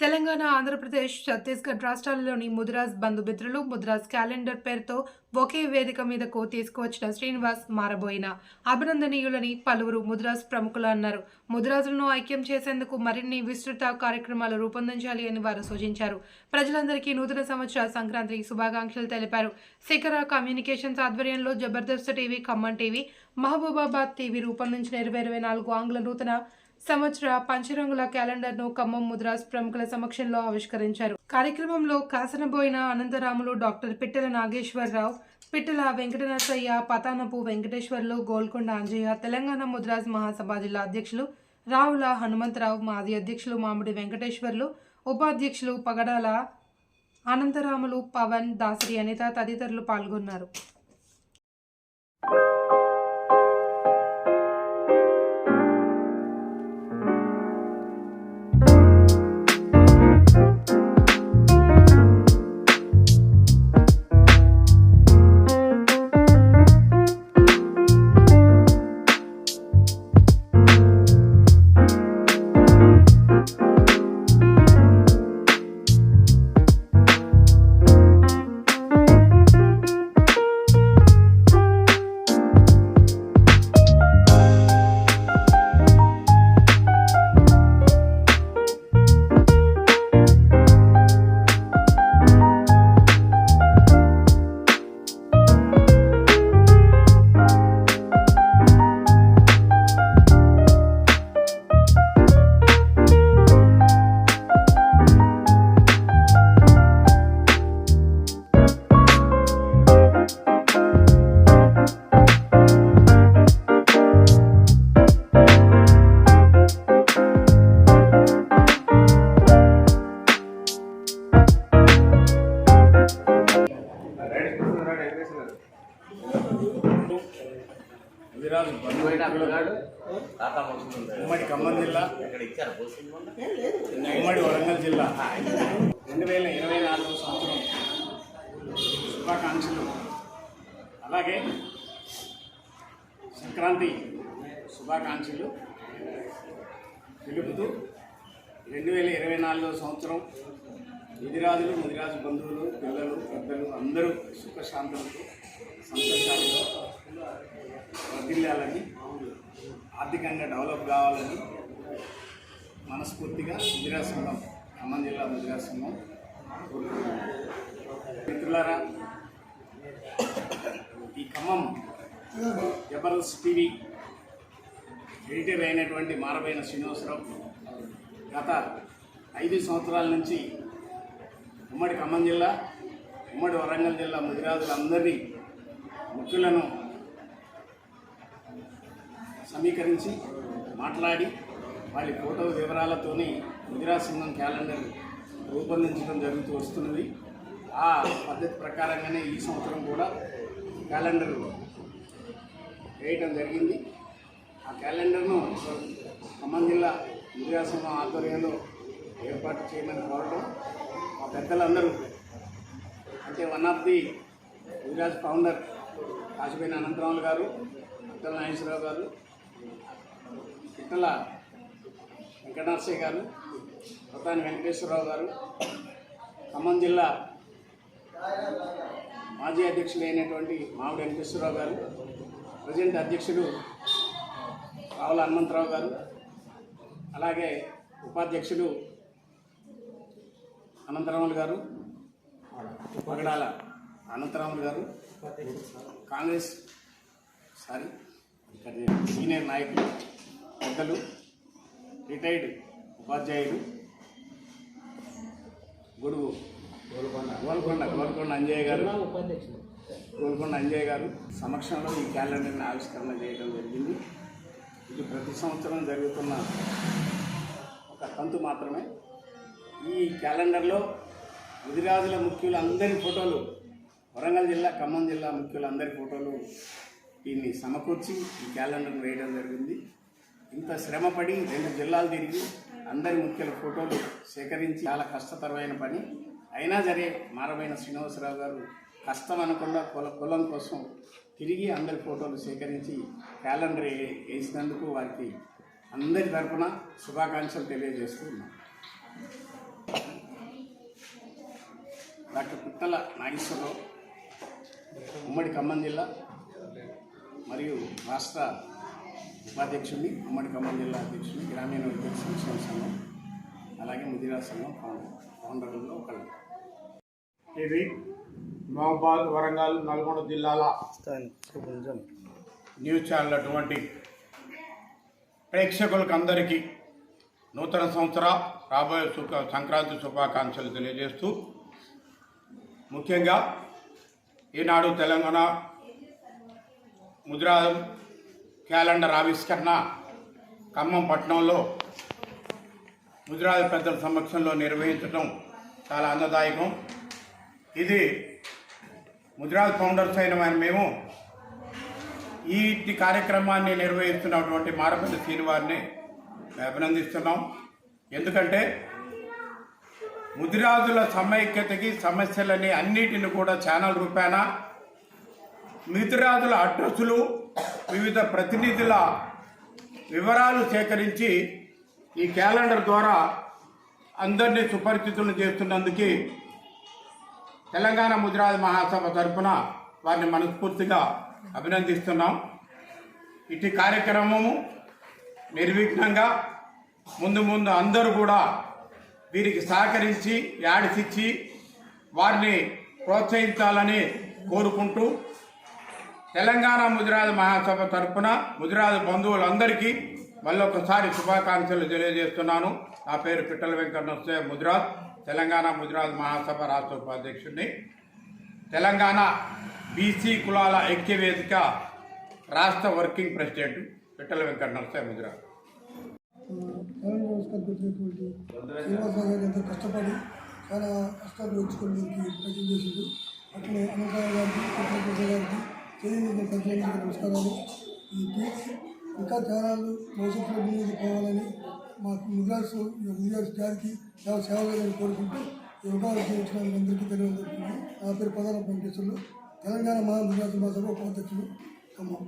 Telangana Andhra Pradesh Chhattisgarh రాష్ట్రాలలోని ముద్రాస్ బంధుమిత్రులు mudras calendar పేరుతో ఒకే వేదిక మీదకు తీసుకువచ్చిన శ్రీనివాస్ మారబోయిన. అభినందనీయులని పలువురు ముద్రాస్ ప్రముఖులు అన్నారు. ముద్రాసులను ఐక్యం చేసేందుకు మరిన్ని విస్తృత కార్యక్రమాలు రూపొందించాలి అని వారు సూచించారు. ప్రజలందరికీ నూతన సంవత్సర సంక్రాంతి శుభాకాంక్షలు తెలిపారు. శిఖర కమ్యూనికేషన్స్ ఆధ్వర్యంలో Jabardasth TV Khammam TV Mahabubabad TV రూపొందించిన ఇరవై ఇరవై నాలుగు ఆంగ్ల నూతన సంవత్సర పంచరంగుల క్యాలెండర్ను ఖమ్మం ముద్రాస్ ప్రముఖుల సమక్షంలో ఆవిష్కరించారు. కార్యక్రమంలో కాసనబోయిన అనంతరాములు డాక్టర్ పిట్టల నాగేశ్వరరావు పిట్టల వెంకటనరసయ్య పతానపు వెంకటేశ్వర్లు గోల్కొండ అంజయ్య తెలంగాణ ముద్రాజ్ మహాసభ జిల్లా అధ్యక్షులు రావుల హనుమంతరావు మాజీ అధ్యక్షులు మామిడి వెంకటేశ్వర్లు ఉపాధ్యక్షులు పగడాల అనంతరాములు పవన్ దాసరి అనిత తదితరులు పాల్గొన్నారు. ఉమ్మడి ఖమ్మం జిల్లా. ఉమ్మడి వరంగల్ జిల్లా. రెండు వేల ఇరవై నాలుగు సంవత్సరం. శుభాకాంక్షలు. అలాగే సంక్రాంతి శుభాకాంక్షలు తెలుపుతూ రెండు వేల ఇరవై నాలుగో సంవత్సరం ముదిరాజులు ముదిరాజు బంధువులు పిల్లలు పెద్దలు అందరూ సుఖశాంతులతో సంతోషాలతో వర్ధిల్లాలని ఆర్థికంగా డెవలప్ కావాలని మనస్ఫూర్తిగా ముదిరా సంఘం ఖమ్మం జిల్లా ముదిరా సంఘం మిత్రులారా ఈ ఖమ్మం జబర్దస్త్ టీవీ ఎడిటర్ అయినటువంటి మారబైన శ్రీనివాసరావు గత ఐదు సంవత్సరాల నుంచి ఉమ్మడి ఖమ్మం జిల్లా ఉమ్మడి వరంగల్ జిల్లా ముదిరాజులందరినీ ముఖ్యులను సమీకరించి మాట్లాడి వాళ్ళ ఫోటో వివరాలతోని ముదిరా సింహం క్యాలెండర్ రూపొందించడం జరుగుతూ వస్తున్నది. ఆ పద్ధతి ప్రకారంగానే ఈ సంవత్సరం కూడా క్యాలెండర్ వేయటం జరిగింది. ఆ క్యాలెండర్ను ఖమ్మం జిల్లా ముదిరా సింహం ఆధ్వర్యంలో ఏర్పాటు చేయమని కోరటం మా పెద్దలందరూ అంటే వన్ ఆఫ్ ది గుజరాజ్ ఫౌండర్ కాశీపైన అనంతరాములు గారు అత్తల నాగేశ్వరరావు గారు పిట్టల వెంకటనరసయ్య గారు ప్రధాని వెంకటేశ్వరరావు గారు ఖమ్మం జిల్లా మాజీ అధ్యక్షులు అయినటువంటి మామిడి వెంకటేశ్వరరావు గారు ప్రజెంట్ అధ్యక్షుడు రావుల హనుమంతరావు గారు అలాగే ఉపాధ్యక్షుడు అనంతరాములు గారు పగడాల అనంతరాములు గారు కాంగ్రెస్ సారీ సీనియర్ నాయకులు పెద్దలు రిటైర్డ్ ఉపాధ్యాయులు గొడుగు గోల్కొండ గోల్కొండ అంజయ్య గారు. గోల్కొండ అంజయ్య గారు సమక్షంలో ఈ క్యాలెండర్ని ఆవిష్కరణ చేయడం జరిగింది. ఇది ప్రతి సంవత్సరం జరుగుతున్న ఒక తంతు మాత్రమే. ఈ క్యాలెండర్లో ముదిరాజుల ముఖ్యులు అందరి ఫోటోలు వరంగల్ జిల్లా ఖమ్మం జిల్లా ముఖ్యులందరి ఫోటోలు దీన్ని సమకూర్చి ఈ క్యాలెండర్ను వేయడం జరిగింది. ఇంత శ్రమపడి రెండు జిల్లాలు తిరిగి అందరి ముఖ్యుల ఫోటోలు సేకరించి చాలా కష్టతరమైన పని. అయినా సరే మారమైన శ్రీనివాసరావు గారు కష్టం అనకుండా కుల కులం కోసం తిరిగి అందరి ఫోటోలు సేకరించి క్యాలెండర్ వేసినందుకు వారికి అందరి తరఫున శుభాకాంక్షలు తెలియజేస్తూ ఉన్నాం డాక్టర్ పుట్టల నాగేశ్వరరావు ఉమ్మడి ఖమ్మం జిల్లా. మరియు రాష్ట్ర ఉపాధ్యక్షుడిని ఉమ్మడి ఖమ్మం జిల్లా అధ్యక్షుడిని గ్రామీణ విద్యుత్ సంక్షేమ సంఘం అలాగే ముదిరా సంఘం ఫౌండర్ ఫౌండర్లలో ఒకళ్ళు. ఇది మహబాద్ వరంగల్ నల్గొండ జిల్లాల న్యూస్ ఛానల్ అటువంటి ప్రేక్షకులకు అందరికీ నూతన సంవత్సర రాబోయే శుభ సంక్రాంతి శుభాకాంక్షలు తెలియజేస్తూ ముఖ్యంగా ఈనాడు తెలంగాణ ముద్రా క్యాలెండర్ ఆవిష్కరణ ఖమ్మం పట్టణంలో ముద్రాల పెద్దల సమక్షంలో నిర్వహించడం చాలా ఆనందదాయకం. ఇది ముద్రాజ్ ఫౌండర్స్ అయిన మన మేము ఈ ఈ కార్యక్రమాన్ని నిర్వహిస్తున్నటువంటి మారపల్లి శ్రీనివారిని అభినందిస్తున్నాం. ఎందుకంటే ముదిరాజుల సమైక్యతకి సమస్యలని అన్నిటిని కూడా ఛానల్ రూపాన మిథురాజుల అడ్రస్సులు వివిధ ప్రతినిధుల వివరాలు సేకరించి ఈ క్యాలెండర్ ద్వారా అందరినీ సుపరిచితులను చేస్తున్నందుకు తెలంగాణ ముదిరాజ్ మహాసభ తరఫున వారిని మనస్ఫూర్తిగా అభినందిస్తున్నాం. ఇటు కార్యక్రమము నిర్విఘ్నంగా ముందు ముందు అందరూ కూడా వీరికి సహకరించి యాడిసిచ్చి వారిని ప్రోత్సహించాలని కోరుకుంటూ తెలంగాణ ముదిరాజు మహాసభ తరఫున ముదిరాజు బంధువులందరికీ మళ్ళొకసారి శుభాకాంక్షలు తెలియజేస్తున్నాను. నా పేరు పిట్టల వెంకట నరసయ్య ముదిరాజ్ తెలంగాణ ముదిరాజ్ మహాసభ రాష్ట్ర ఉపాధ్యక్షుడిని తెలంగాణ బీసీ కులాల ఐక్యవేదిక రాష్ట్ర వర్కింగ్ ప్రెసిడెంట్ పిట్టల వెంకట నరసయ్య ముదిరాజ్ కష్టపడి చాలా కష్టాలు వచ్చుకొని ప్రయత్నం చేసిండు అట్లనే అనంతరావు గారికి గారికి చేయండి ప్రజలందరికీ నమస్కారాలు. ఈ టీవీ ఇంకా ఛానళ్ళు భవిష్యత్తులో ముందుకు పోవాలని మాకు ముద్రాసు ముద్రాసు జాతికి చాలా సేవలు కోరుకుంటూ ఈ అవకాశం ఇచ్చిన అందరికీ తెలియజేస్తున్నాను నా పేరు ప్రధాన వెంకటేశ్వర్లు. తెలంగాణ మహా ముద్రాసు మహాసభ ఉపాధ్యక్షులు. ఖమ్మం